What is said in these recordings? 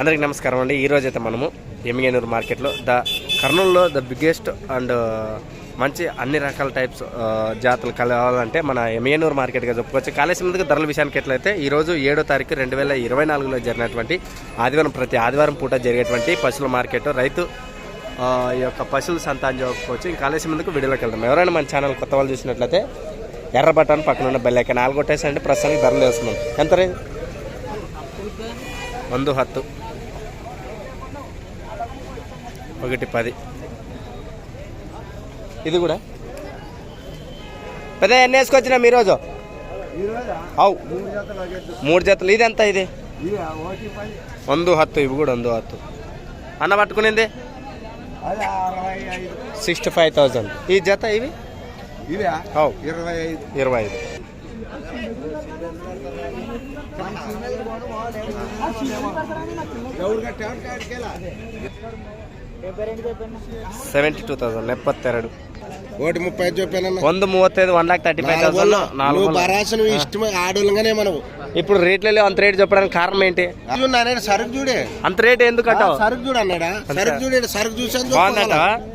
అందరికీ నమస్కారం అండి. ఈరోజు అయితే మనము ఎమ్మిగేనూరు మార్కెట్లో ద కర్నూలులో ద బిగ్గెస్ట్ అండ్ మంచి అన్ని రకాల టైప్స్ జాతులు కలవాలంటే మన ఎమ్మిగేనూరు మార్కెట్గా చెప్పుకోవచ్చు. కాళేశ్వరందుకు ధరల విషయానికి ఎట్లయితే ఈరోజు ఏడో తారీఖు రెండు వేల ఇరవై నాలుగులో జరిగినటువంటి ఆదివారం ప్రతి ఆదివారం పూట జరిగేటువంటి పశువుల మార్కెట్. రైతు ఈ యొక్క పశువుల సంతానం చెప్పుకోవచ్చు. ఇంకా కాళేశ్వరం ముందుకు వీడియోలోకి వెళ్దాం. ఎవరైనా మన ఛానల్ కొత్త వాళ్ళు చూసినట్లయితే ఎర్ర బటన్ పక్కన ఉన్న బెల్ ఐకాన్ నాలుగు అంటే ప్రస్తుతానికి ధరలు వేస్తున్నాం. ఎంత రేదు వంద హత్తు. ఒకటి పది. ఇది కూడా? పెద్ద ఎన్ని వేసుకొచ్చినాం ఈరోజు? అవు. మూడు జతలు ఇది ఎంత ఇది? వందు హత్తు ఇవి కూడా వందు హత్తు. అన్న పట్టుకునేది? సిక్స్టీ ఫైవ్ థౌజండ్ ఈ జత ఇవి? అవు. ఇరవై ఐదు. ఇరవై ఐదు. సెవెంటీ టూ థౌసండ్ ಎಪ್ಪತ್ತೆರಡು ఒకటి ముప్పై ఐదు వంద మూవత్తైదు one lakh thirty five thousand నాలుగు పరాశను ఇష్టం ఆడోళ్ళంగానే మనం ఇప్పుడు రేట్లలో అంత రేట్ చెప్పడానికి కారణం ఏంటి? అన్నాడు సరుకు చూడే. అంత రేట్ ఎందుకు అంటావు? సరుకు చూడు అన్నాడా? సరుకు చూడే సరుకు చూసాను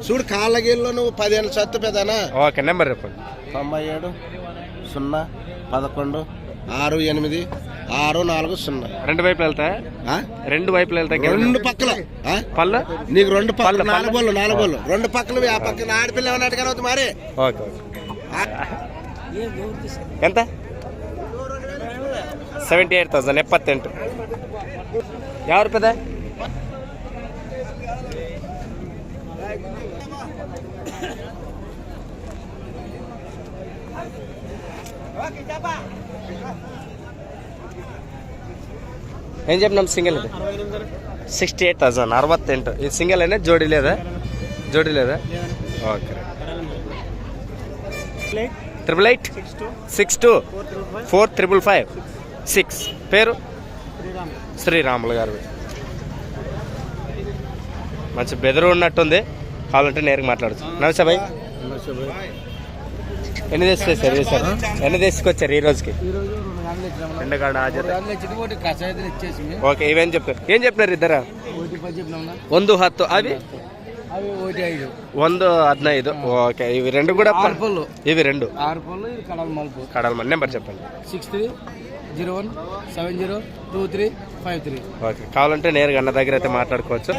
చూడు కాళ్ళగేళ్ళలో నువ్వు పదిహేను సత్తు పెదానా? ఓకే నెంబర్ చెప్పండి తొంభై ఏడు సున్నా పదకొండు ఆరు ఎనిమిది ఆరు నాలుగు సున్నా రెండు వైపులు వెళ్తాయి ఆ? రెండు వైపులు వెళ్తాయి రెండు పక్కల ఆ? పళ్ళు నీకు రెండు పక్కల పళ్ళు, నాలుగు పళ్ళు. బోళ్ళు నాలుగు బోళ్ళు రెండు పక్కలు ఆ పక్కన ఆడపిల్ల ఏమన్నట్టు కదా మరి ఓకే ఓకే ఎంత ಸೆವೆಂಟಿ ಏಟ್ ತೌಸಂಡ್ ಎಪ್ಪತ್ತೆಂಟು ಯಾವ ರೂಪಾಯಿದೆ ఏం చెప్పినాం? సింగిల్ ఇది. సిక్స్టీ ఎయిట్ థౌసండ్ అరవత్తెంటు. ఇది సింగిల్ అయినా జోడీ లేదా? జోడీ లేదా? Okay. Triple eight six two four triple five six పేరు? శ్రీరాములు గారు మంచి బెదరు ఉన్నట్టుంది. కావాలంటే నేరుగా మాట్లాడచ్చు. నమస్తే భాయ్. ఎన్ని తీసుకొచ్చారు సార్ ఎన్ని తీసుకొచ్చారు ఈ రోజుకి? రెండు కాడ ఓకే ఇవేం చెప్తారు ఏం చెప్పినారు ఇద్దరు ಒಂದು ಹತ್ತು అవి అవి ఒకటి ఐదు ಒಂದು ಹದಿನೈದು ఓకే ఇవి రెండు కూడా ప- ఆరు పళ్ళు ఇవి రెండు ఆరు పళ్ళు ఇది కడల మలుపు కడాల మన నెంబర్ చెప్పండి six three zero one seven zero two three five three okay కావాలంటే నేరుగా అన్న దగ్గర అయితే మాట్లాడుకోవచ్చు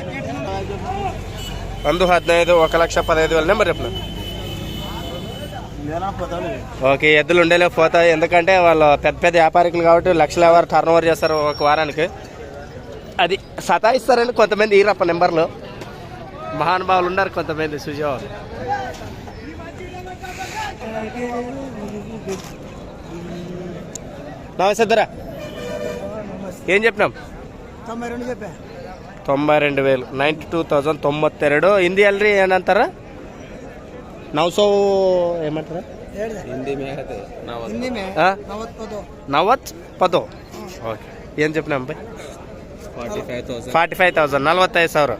ಒಂದು ಹದಿನೈದು ఒక లక్ష పదహైదు వేల నెంబర్ చెప్పిన ఓకే ఎద్దులు ఉండేలే పోతాయి. ఎందుకంటే వాళ్ళు పెద్ద పెద్ద వ్యాపారికులు కాబట్టి లక్షల వారు టర్న్ ఓవర్ చేస్తారు ఒక వారానికి. అది సతాయిస్తారని కొంతమంది ఈరప్ప నెంబర్లు. మహానుభావులు ఉన్నారు కొంతమంది సుజేవాళ్ళు నమస్తేద్దరా ఏం చెప్పినాం? తొంభై రెండు వేలు నైంటీ టూ థౌజండ్ తొంభత్తెరడు ఇంది అల్రీ ఏంటంటారా నౌసో ఏమంటారా? నవత్. పదో. ఓకే. ఏం చెప్పినా అబ్బాయి ఫార్టీ ఫైవ్ థౌసండ్. నలభత్తైదు ಸಾವಿರ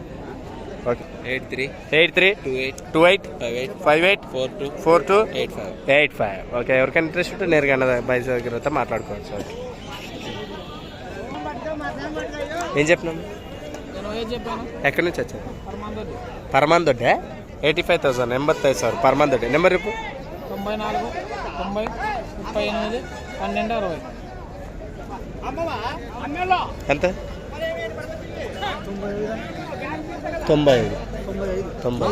okay. Eight three. Eight three? Two eight. Two eight? Five eight. Five eight? Four two. Four two? Eight five. Eight five. Okay ఎవరికైనా ఇంట్రెస్ట్ ఉంటే నేరుగా బైస్ దగ్గర మాట్లాడుకోవచ్చు. ఓకే. ఏం చెప్పినాం? ఎక్కడి నుంచి వచ్చారు పరమాన్ దొడ్డే ఎయిటీ ఫైవ్ థౌసండ్ ఎంబత్తైదు సార్ పర్ మంత్ అంటే నెంబర్ రేపు తొంభై నాలుగు తొంభై ముప్పై ఎనిమిది పన్నెండు అరవై. ఎంత? తొంభై ఐదు. తొంభై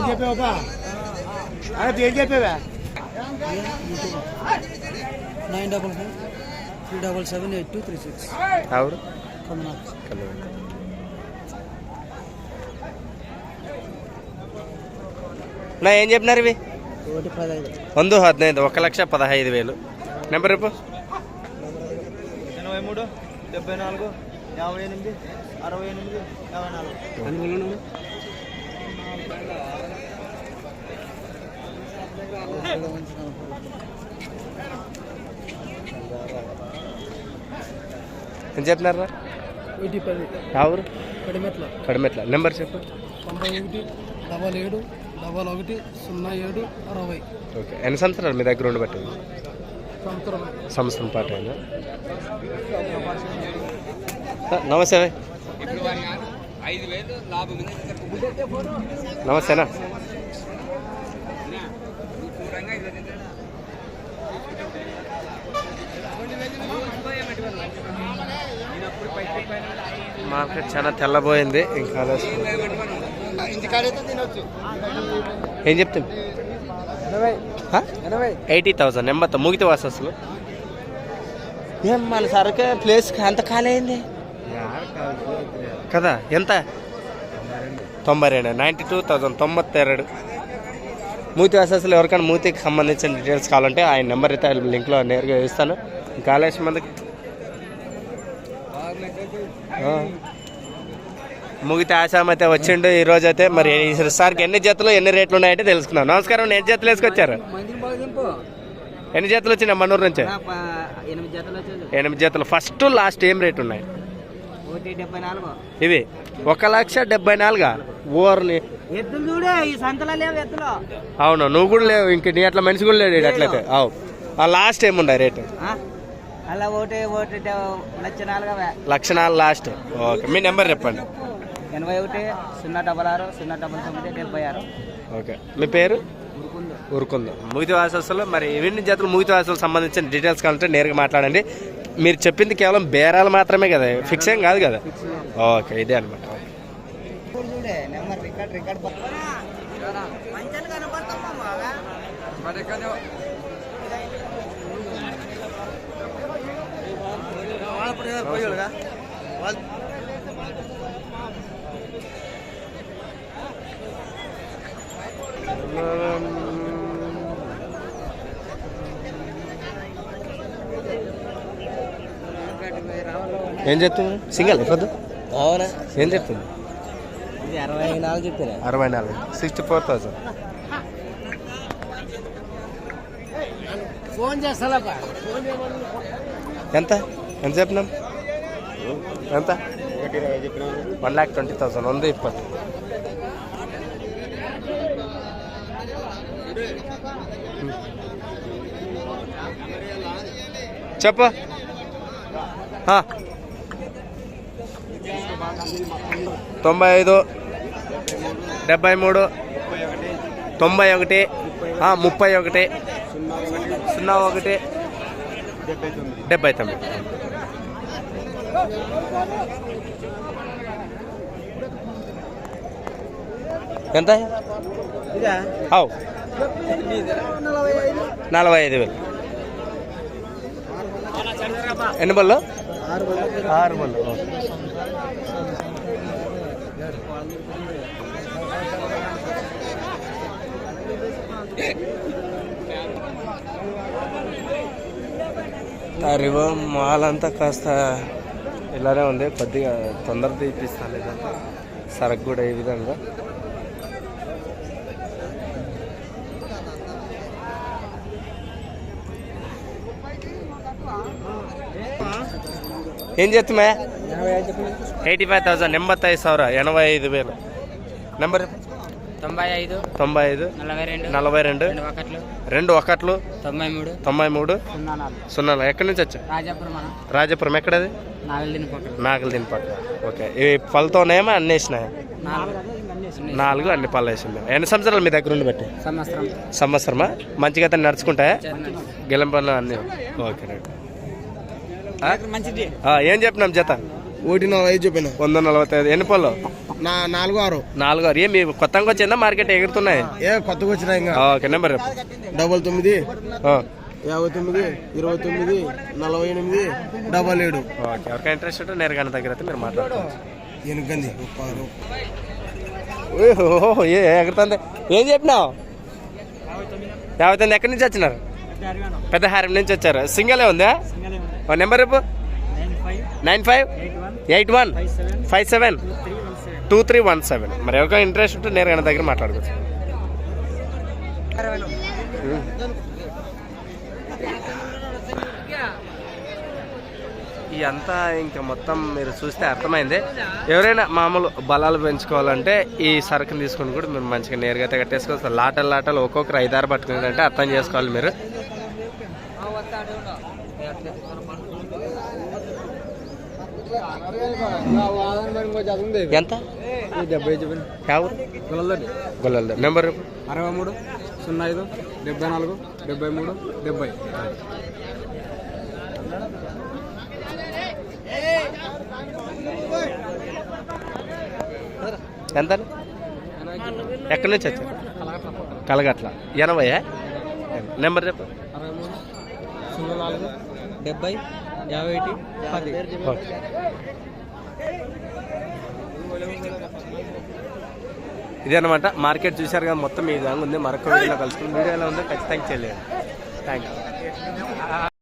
nine double five three double seven eight two three six. ఎవరు కమలా నా ఏం చెప్పినారు ఇవి? వంద హదినైదు ఒక లక్ష పదహైదు వేలు. నెంబర్ రేపు ఎనభై మూడు డెబ్బై నాలుగు యాభై ఎనిమిది అరవై ఎనిమిది యాభై నాలుగు. ఏం చెప్పినారా ఆవురు కడిమెట్ల కడిమెట్ల నెంబర్ చెప్పు. తొంభై ఒకటి డబల్ ఏడు డబల్ ఒకటి సున్నా ఏడు అరవై. ఓకే. ఎన్ని సంవత్సరాలు మీ దగ్గర ఉండబట్టింది సంవత్సరం. సంవత్సరం పాటు నమస్తే. నమస్తేనా? మార్కెట్ చాలా తెల్లబోయింది. ఇంకా. ఏం చెప్తాం ఎయిటీ థౌసండ్. ఎంబత్త ముగితే వాసు అసలు. ఏం మన సరకే ప్లేస్ అంత ఖాళీ అయింది కదా? ఎంత? తొంభై రెండు నైంటీ టూ థౌసండ్. తొంభై రెండు మూతి అసలు ఎవరికైనా మూతికి సంబంధించిన డీటెయిల్స్ కావాలంటే ఆయన నెంబర్ అయితే లింక్లో నేరుగా ఇస్తాను. ఇంకా ఆలస్యం మందికి. ముగితే ఆశాం అయితే వచ్చిండు ఈ రోజు అయితే మరి ఈసారికి ఎన్ని జతలు ఎన్ని రేట్లు ఉన్నాయంటే తెలుసుకున్నాం నమస్కారం ఎన్ని జతలు వేసుకొచ్చారు? ఎన్ని జతలు వచ్చినాయి మనూరు నుంచి? ఎనిమిది జతలు. ఫస్ట్ లాస్ట్ ఏం రేట్ ఉన్నాయి? ఇవి. ఒక లక్ష డెబ్బై నాలుగా? ఓర్ని. అవును నువ్వు కూడా లేవు ఇంక నీ అట్లా మనిషి కూడా లేడు అట్లయితే అవు. ఆ లాస్ట్ ఏముండే రేటు? అలా ఒకటి ఒకటి లక్ష నాలుగు లాస్ట్. ఓకే. మీ నెంబర్ చెప్పండి. ఎనభై ఒకటి సున్నా డబల్ ఆరు సున్నా డబల్ తొమ్మిది డెబ్బై ఆరు. ఓకే. మీ పేరు? ఊరుకుందాం ముగితి వాసస్సులో మరి ఎన్ని జతలు ముగితి సంబంధించిన డీటెయిల్స్ కావాలంటే నేరుగా మాట్లాడండి. మీరు చెప్పింది కేవలం బేరాలు మాత్రమే కదా ఫిక్స్ ఏం కాదు కదా? ఓకే ఇదే అనమాట చూడే ఏం చెప్తుంది? సింగల్? పొద్దు అవునా? ఏం చెప్తుంది? ఇది అరవై నాలుగు చెప్పాను అరవై నాలుగు. సిక్స్టీ ఫోర్ థౌసండ్ ఫోన్ చేస్తా ఎంత? ఎంత చెప్పినాం? ఎంత? One lakh twenty thousand. వంద ఇప్పತ್ತು చెప్పు. తొంభై ఐదు డెబ్బై మూడు తొంభై ఒకటి ముప్పై ఒకటి సున్నా ఒకటి డెబ్బై తొమ్మిది. ఎంత? అవు నలభై ఐదు. వేలు ఎన్ని బళ్ళు? ఆరు బళ్ళు. ఓకే. మాలంతా కాస్త ఇలానే ఉంది. కొద్దిగా తొందర తీపిస్తాను. లేదంటే సరకు కూడా ఈ విధంగా. ఏం చేస్తామే ఎయిటీ ఫైవ్ థౌసండ్ ఎంబత్తైదు సవర ఎనభై ఐదు వేలు. నెంబర్ తొంభై ఐదు తొంభై ఐదు నలభై రెండు నలభై రెండు రెండు ఒకట్లు తొంభై మూడు తొంభై మూడు సున్నా ఎక్కడి నుంచి వచ్చా రాజాపురం ఎక్కడది? నాగలిదిని పక్క ఓకే. ఈ పళ్ళతోనేమో అన్ని వేసినాయి నాలుగు అన్ని పళ్ళు వేసింది. ఎన్ని సంవత్సరాలు మీ దగ్గర ఉండి బట్టి? సంవత్సరమా? మంచిగా అతను నడుచుకుంటాయా? గెలంపల్లి అన్ని. ఓకే. రైట్ ఏం చెప్పినాం జత? ఒకటి నలభై ఐదు చెప్పాను. వంద నలభై ఐదు. ఎన్ని పళ్ళు నా నాలుగు ఆరు. నాలుగు ఆరు. ఏ మీ కొత్తగా వచ్చిందా? మార్కెట్ ఎగురుతున్నాయి? ఏ కొత్తగా వచ్చినా ఇంకా. ఆ, ఓకే నెంబర్ డబల్ తొమ్మిది ఆ, యాభై తొమ్మిది ఇరవై తొమ్మిది నలభై ఎనిమిది డబల్ ఏడు. ఓకే ఎవరికైనా ఇంట్రెస్ట్ ఉంటే నేరుగా దగ్గర అయితే మీరు మాట్లాడుకోవచ్చు. ఓహో ఏ ఎగురుతుంది. ఏం చెప్పినావు? యాభై తొమ్మిది. ఎక్కడి నుంచి వచ్చినారు? పెద్ద హారం నుంచి వచ్చారు. సింగలే ఉందా? నెంబర్ రేపు nine five eight one five seven two three one seven. మరి ఎవరికైనా ఇంట్రెస్ట్ ఉంటే నేను దగ్గర మాట్లాడుకోవచ్చు. ఉం. అంతా ఇంకా మొత్తం మీరు చూస్తే అర్థమైంది. ఎవరైనా మామూలు బలాలు పెంచుకోవాలంటే ఈ సరుకుని తీసుకొని కూడా మీరు మంచిగా నేరుగా కట్టేసుకోవచ్చు. లాటలు లాటలు ఒక్కొక్కరు ఐదారు పట్టుకుంటే అర్థం చేసుకోవాలి మీరు. ఎంత? డెబ్బై చెప్పిన యావు గొల్లలు నెంబర్ అరవై మూడు సున్నా ఐదు డెబ్బై నాలుగు డెబ్బై మూడు డెబ్బై. ఎంత? ఎక్కడి నుంచి వచ్చారు? కలగట్ల. ఎనభై నెంబర్ చెప్పు. అరవై మూడు సున్నా నాలుగు డెబ్బై యాభై ఒకటి పది. ఇదన్నమాట మార్కెట్ చూశారు కదా మొత్తం ఈ విధంగా ఉంది. మరొక వీడియోలో కలుసుకుని వీడియోలో ఎలా ఉందో ఖచ్చితంగా చేయలేదు థ్యాంక్ యూ